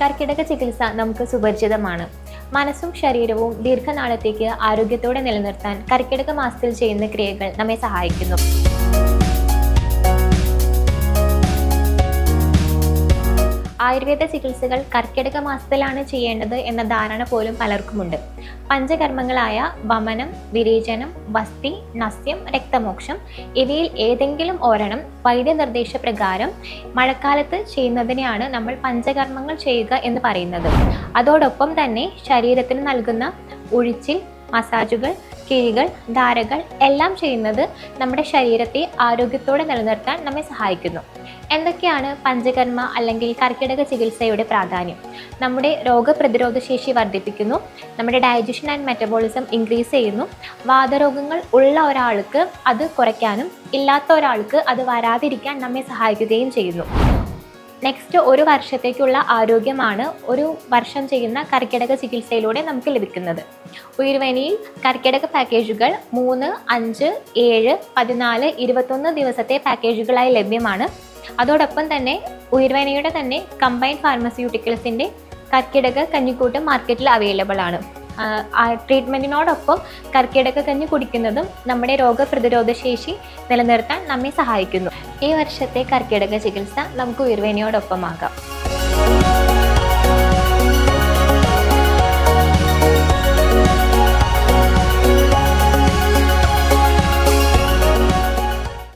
കർക്കിടക ചികിത്സ നമുക്ക് സുപരിചിതമാണ്. മനസ്സും ശരീരവും ദീർഘനാളത്തേക്ക് ആരോഗ്യത്തോടെ നിലനിർത്താൻ കർക്കിടക മാസത്തിൽ ചെയ്യുന്ന ക്രിയകൾ നമ്മെ സഹായിക്കുന്നു. ആയുർവേദ ചികിത്സകൾ കർക്കിടക മാസത്തിലാണ് ചെയ്യേണ്ടത് എന്ന ധാരണ പോലും പലർക്കുമുണ്ട്. പഞ്ചകർമ്മങ്ങളായ വമനം വിരേചനം വസ്തി നസ്യം രക്തമോക്ഷം ഇവയിൽ ഏതെങ്കിലും ഒരെണ്ണം വൈദ്യനിർദ്ദേശപ്രകാരം മഴക്കാലത്ത് ചെയ്യുന്നതിനെയാണ് നമ്മൾ പഞ്ചകർമ്മങ്ങൾ ചെയ്യുക എന്ന് പറയുന്നത്. അതോടൊപ്പം തന്നെ ശരീരത്തിന് നൽകുന്ന ഒഴിച്ചിൽ മസാജുകൾ കിഴികൾ ധാരകൾ എല്ലാം ചെയ്യുന്നത് നമ്മുടെ ശരീരത്തെ ആരോഗ്യത്തോടെ നിലനിർത്താൻ നമ്മെ സഹായിക്കുന്നു. എന്തൊക്കെയാണ് പഞ്ചകർമ്മ അല്ലെങ്കിൽ കർക്കിടക ചികിത്സയുടെ പ്രാധാന്യം? നമ്മുടെ രോഗപ്രതിരോധ ശേഷി വർദ്ധിപ്പിക്കുന്നു നമ്മുടെ ഡയജഷൻ ആൻഡ് മെറ്റബോളിസം ഇൻക്രീസ് ചെയ്യുന്നു വാതരോഗങ്ങൾ ഉള്ള ഒരാൾക്ക് അത് കുറയ്ക്കാനും ഇല്ലാത്ത ഒരാൾക്ക് അത് വരാതിരിക്കാൻ നമ്മെ സഹായിക്കുകയും ചെയ്യുന്നു. നെക്സ്റ്റ് ഒരു വർഷത്തേക്കുള്ള ആരോഗ്യമാണ് ഒരു വർഷം ചെയ്യുന്ന കർക്കിടക ചികിത്സയിലൂടെ നമുക്ക് ലഭിക്കുന്നത്. ഉയർവേനിയിൽ കർക്കിടക പാക്കേജുകൾ മൂന്ന് അഞ്ച് ഏഴ് പതിനാല് ഇരുപത്തൊന്ന് ദിവസത്തെ പാക്കേജുകളായി ലഭ്യമാണ്. അതോടൊപ്പം തന്നെ ഉയർവേനയുടെ തന്നെ കമ്പൈൻഡ് ഫാർമസ്യൂട്ടിക്കൽസിന്റെ കർക്കിടക കഞ്ഞിക്കൂട്ട് മാർക്കറ്റിൽ അവൈലബിൾ ആണ്. ട്രീറ്റ്മെന്റിനോടൊപ്പം കർക്കിടക കഞ്ഞി കുടിക്കുന്നതും നമ്മുടെ രോഗപ്രതിരോധ ശേഷി നിലനിർത്താൻ നമ്മെ സഹായിക്കുന്നു. ഈ വർഷത്തെ കർക്കിടക ചികിത്സ നമുക്ക് ഉയർവേനയോടൊപ്പമാകാം.